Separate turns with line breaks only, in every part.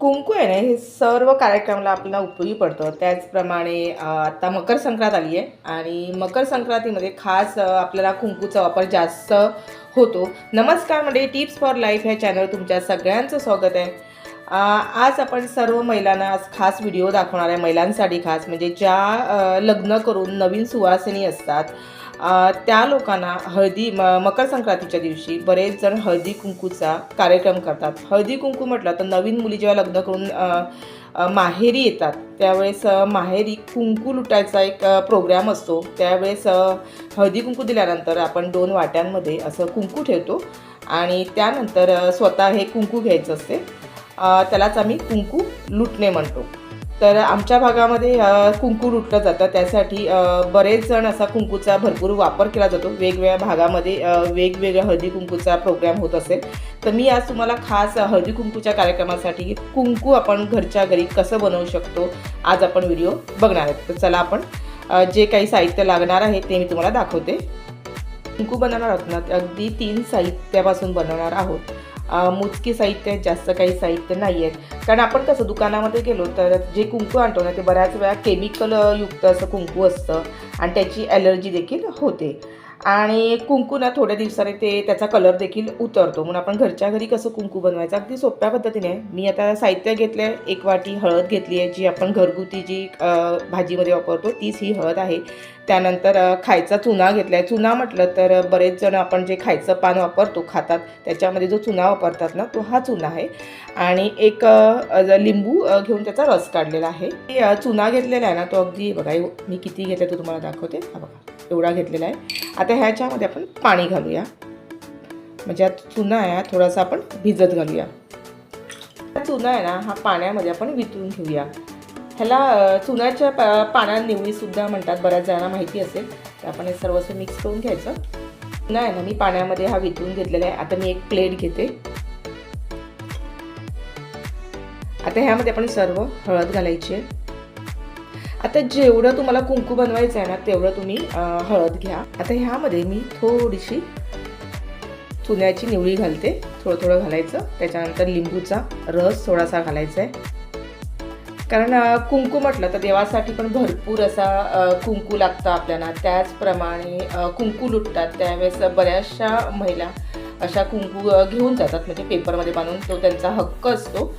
कुंकू आहे ना हे सर्व कार्यक्रमाला आपल्याला उपयोगी पडतं. त्याचप्रमाणे आता मकर संक्रांत आली आहे आणि मकर संक्रांतीमध्ये खास आपल्याला कुंकूचा वापर जास्त होतो. नमस्कार म्हणजे टिप्स फॉर लाईफ ह्या चॅनल तुमच्या सगळ्यांचं स्वागत आहे. आज आपण सर्व महिलांना खास व्हिडिओ दाखवणार आहे महिलांसाठी खास. म्हणजे ज्या लग्न करून नवीन सुवासिनी असतात त्या लोकांना हळदी म मकर संक्रांतीच्या दिवशी बरेच जण हळदी कुंकूचा कार्यक्रम करतात. हळदी कुंकू म्हटलं तर नवीन मुली जेव्हा लग्न करून माहेरी येतात त्यावेळेस माहेरी कुंकू लुटायचा एक प्रोग्राम असतो. त्यावेळेस हळदी कुंकू दिल्यानंतर आपण दोन वाट्यांमध्ये असं कुंकू ठेवतो आणि त्यानंतर स्वतः हे कुंकू घ्यायचं असते. त्यालाच आम्ही कुंकू लुटणे म्हणतो. तर आमच्या भागामध्ये कुंकू लुटलं जातं त्यासाठी बरेच जण असा कुंकूचा भरपूर वापर केला जातो. वेगवेगळ्या भागामध्ये वेगवेगळ्या हळदी कुंकूचा प्रोग्राम होत असेल. तर मी आज तुम्हाला खास हळदी कुंकूच्या कार्यक्रमासाठी कुंकू आपण घरच्या घरी कसं बनवू शकतो आज आपण व्हिडिओ बघणार आहोत. तर चला आपण जे काही साहित्य लागणार आहे ते मी तुम्हाला दाखवते. कुंकू बनवणार आहोत ना अगदी तीन साहित्यापासून बनवणार आहोत. मोजकी साहित्य आहेत, जास्त काही साहित्य नाही आहेत. कारण आपण कसं दुकानामध्ये गेलो तर जे कुंकू आणतो ना ते बऱ्याच वेळा केमिकलयुक्त असं कुंकू असतं. आणि त्याची ॲलर्जी देखील होते. आणि कुंकू ना थोड्या दिवसाने ते त्याचा कलर देखील उतरतो. म्हणून आपण घरच्या घरी कसं कुंकू बनवायचं? अगदी सोप्या पद्धतीने. मी आता साहित्य घेतलं आहे एक वाटी हळद घेतली आहे जी आपण घरगुती जी भाजीमध्ये वापरतो तीच ही हळद आहे. त्यानंतर खायचा चुना घेतला आहे चुना म्हटलं तर बरेच जण आपण जे खायचं पान वापरतो खातात. त्याच्यामध्ये जो चुना वापरतात ना तो हा चुना आहे. आणि एक लिंबू घेऊन त्याचा रस काढलेला आहे. चुना घेतलेला आहे ना तो अगदी बघा मी किती घेतला तो तुम्हाला दाखवते. हा बघा. एवढा घेतलेला आहे. आता ह्याच्यामध्ये आपण पाणी घालूया. म्हणजे आता चुना आहे थोडासा आपण भिजत घालूया. हा चुना आहे ना हा पाण्यामध्ये आपण वितळून घेऊया. ह्याला चुनाच्या पा पाण्यात निवळीसुद्धा म्हणतात बऱ्याच जणांना माहिती असेल. तर आपण हे सर्वस्व मिक्स करून घ्यायचं. चुना आहे ना मी पाण्यामध्ये हा वितळून घेतलेला आहे. आता मी एक प्लेट घेते. आता ह्यामध्ये आपण सर्व हळद घालायची आहे. आता जेवढं तुम्हाला कुंकू बनवायचं आहे ना तेवढं तुम्ही हळद घ्या. आता ह्यामध्ये मी थोडीशी चुन्याची निवळी घालते. थोडं थोडं घालायचं. त्याच्यानंतर लिंबूचा रस थोडासा घालायचा आहे. कारण कुंकू म्हटलं तर देवासाठी पण भरपूर असा कुंकू लागतं आपल्याला. त्याचप्रमाणे कुंकू लुटतात. त्यावेळेस बऱ्याचशा महिला अशा कुंकू घेऊन जातात. म्हणजे पेपरमध्ये बांधून तो त्यांचा हक्क असतो.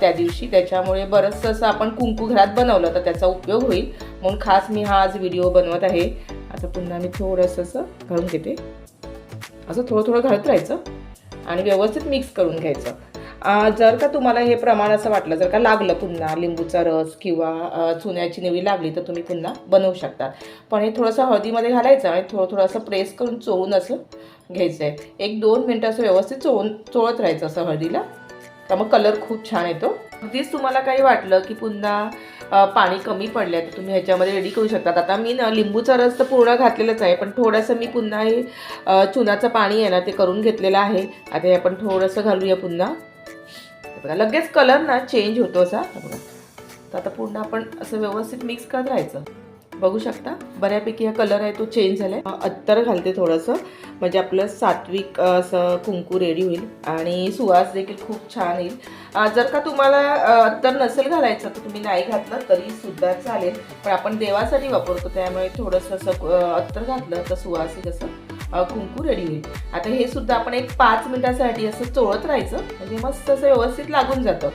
त्या दिवशी. त्याच्यामुळे बरंचसं असं आपण कुंकू घरात बनवलं तर त्याचा उपयोग होईल. म्हणून खास मी हा आज व्हिडिओ बनवत आहे. आता पुन्हा मी थोडंसं असं घालून घेते. असं थोडं थोडं घालत राहायचं आणि व्यवस्थित मिक्स करून घ्यायचं. जर का तुम्हाला हे प्रमाण असं वाटलं जर का लागलं पुन्हा लिंबूचा रस किंवा चुन्याची निवी लागली तर तुम्ही पुन्हा बनवू शकता. पण हे थोडंसं हळदीमध्ये घालायचं आणि थोडं थोडं असं प्रेस करून चोळून असं घ्यायचं आहे एक दोन मिनटं असं व्यवस्थित चोळून चोळत राहायचं असं हळदीला. तर मग कलर खूप छान येतो. अगदीच तुम्हाला काही वाटलं की पुन्हा पाणी कमी पडलं तर तुम्ही ह्याच्यामध्ये रेडी करू शकतात. आता मी ना लिंबूचा रस तर पूर्ण घातलेलाच आहे पण थोडंसं मी पुन्हा हे चुनाचं पाणी आहे ना ते करून घेतलेलं आहे. आता हे आपण थोडंसं घालूया पुन्हा. बघा लगेच कलर ना चेंज होतो असा. बघा. तर आता पूर्ण आपण असं व्यवस्थित मिक्स करत राहायचं बघू शकता बऱ्यापैकी हा कलर आहे तो चेंज झाला आहे अत्तर घालते थोडंसं. म्हणजे आपलं सात्विक असं कुंकू रेडी होईल आणि सुवास देखील खूप छान येईल. जर का तुम्हाला तर अत्तर नसेल घालायचं तर तुम्ही नाही घातलं तरी सुद्धा चालेल. पण आपण देवासाठी वापरतो त्यामुळे थोडंसं असं अत्तर घातलं तर सुवासिक असं कुंकू रेडी होईल. आता हे सुद्धा आपण एक पाच मिनिटासाठी असं चोळत राहायचं म्हणजे मस्त असं व्यवस्थित लागून जातं.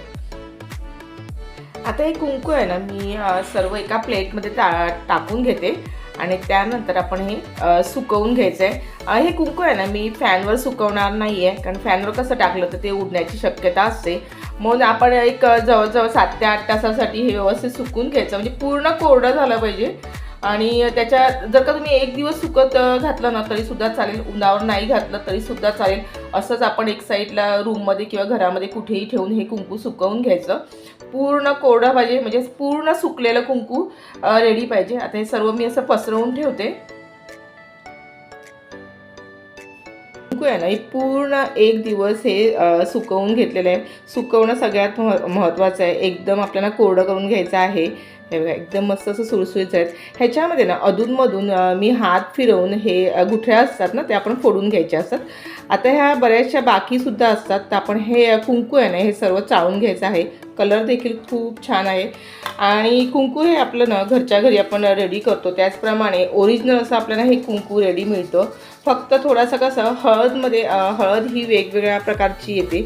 आता हे कुंकू आहे ना मी सर्व एका प्लेटमध्ये टा टाकून घेते. आणि त्यानंतर आपण हे सुकवून घ्यायचं आहे हे कुंकू आहे ना मी फॅनवर सुकवणार नाही आहे कारण फॅनवर कसं टाकलं तर ते उडण्याची शक्यता असते. म्हणून आपण एक जवळजवळ सात ते आठ तासासाठी हे व्यवस्थित सुकून घ्यायचं म्हणजे पूर्ण कोरडं झालं पाहिजे. आणि त्याच्या जर का तुम्ही एक दिवस सुकत घातलं ना तरीसुद्धा चालेल. उन्हावर नाही घातलं तरीसुद्धा चालेल. असंच आपण एक साईडला रूममध्ये किंवा घरामध्ये कुठेही ठेवून हे कुंकू सुकवून घ्यायचं. पूर्ण कोरडं पाहिजे म्हणजे पूर्ण सुकलेलं कुंकू रेडी पाहिजे. आता हे सर्व मी असं पसरवून ठेवते. कुंकू आहे ना हे पूर्ण एक दिवस हे सुकवून घेतलेलं आहे. सुकवणं सगळ्यात मह महत्त्वाचं आहे. एकदम आपल्याला कोरडं करून घ्यायचं आहे. हे बघा एकदम मस्त असं सुळसुळीत आहेत ह्याच्यामध्ये ना अधूनमधून मी हात फिरवून हे गुठळ्या असतात ना ते आपण फोडून घ्यायचे असतात. आता ह्या बऱ्याचशा बाकीसुद्धा असतात. तर आपण हे कुंकू आहे ना हे सर्व चाळून घ्यायचं आहे. कलर देखील खूप छान आहे. आणि कुंकू हे आपलं ना घरच्या घरी आपण रेडी करतो. त्याचप्रमाणे ओरिजिनल असं आपल्याला हे कुंकू रेडी मिळतं. फक्त थोडासा कसं हळदमध्ये हळद ही वेगवेगळ्या प्रकारची येते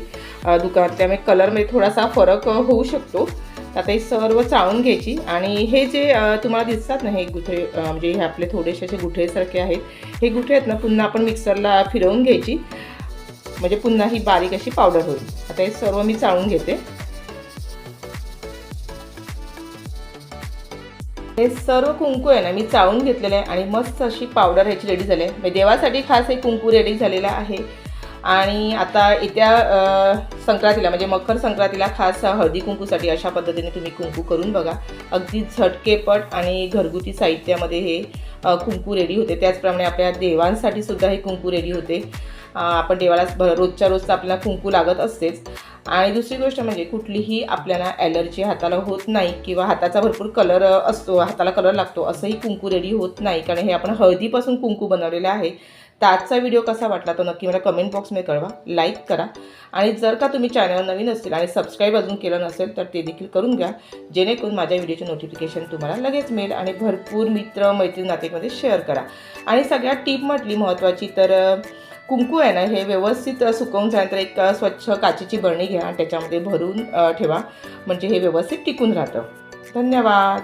दुकानात. त्यामुळे कलरमध्ये थोडासा फरक होऊ शकतो. आता हे सर्व चाळून घ्यायची. आणि हे जे तुम्हाला दिसतात ना हे गुठे म्हणजे हे आपले थोडेसे असे गुठेसारखे आहेत. हे गुठे आहेत ना पुन्हा आपण मिक्सरला फिरवून घ्यायची. म्हणजे पुन्हा ही बारीक अशी पावडर होईल. आता हे सर्व मी चाळून घेते. हे सर्व कुंकू आहे ना मी चाळून घेतलेलं आहे आणि मस्त अशी पावडर ह्याची रेडी झाली आहे. म्हणजे देवासाठी खास हे कुंकू रेडी झालेला आहे. आणि आता येत्या संक्रांतीला म्हणजे मकर संक्रांतीला खास हळदी कुंकूसाठी अशा पद्धतीने तुम्ही कुंकू करून बघा. अगदी झटकेपट आणि घरगुती साहित्यामध्ये हे कुंकू रेडी होते. त्याचप्रमाणे आपल्या देवांसाठी सुद्धा हे कुंकू रेडी होते. आपण देवाला रोजच्या रोज आपल्याला कुंकू लागत असतेच. आणि दुसरी गोष्ट म्हणजे कुठलीही आपल्याला ॲलर्जी हाताला होत नाही किंवा हाताचा भरपूर कलर असतो हाताला कलर लागतो असंही कुंकू रेडी होत नाही. कारण हे आपण हळदीपासून कुंकू बनवलेलं आहे. तर आजचा व्हिडिओ कसा वाटला तो नक्की मला कमेंट बॉक्समध्ये कळवा. लाईक करा. आणि जर का तुम्ही चॅनल नवीन असतील आणि सबस्क्राईब अजून केलं नसेल तर ते देखील करून घ्या. जेणेकरून माझ्या व्हिडिओचे नोटिफिकेशन तुम्हाला लगेच मिळेल आणि भरपूर मित्र मैत्रीण नातेमध्ये शेअर करा. आणि सगळ्यात टीप म्हटली महत्त्वाची तर कुंकू आहे ना हे व्यवस्थित सुकवून झाल्यानंतर एक स्वच्छ काचेची बरणी घ्या आणि त्याच्यामध्ये भरून ठेवा. म्हणजे हे व्यवस्थित टिकून राहतं. धन्यवाद.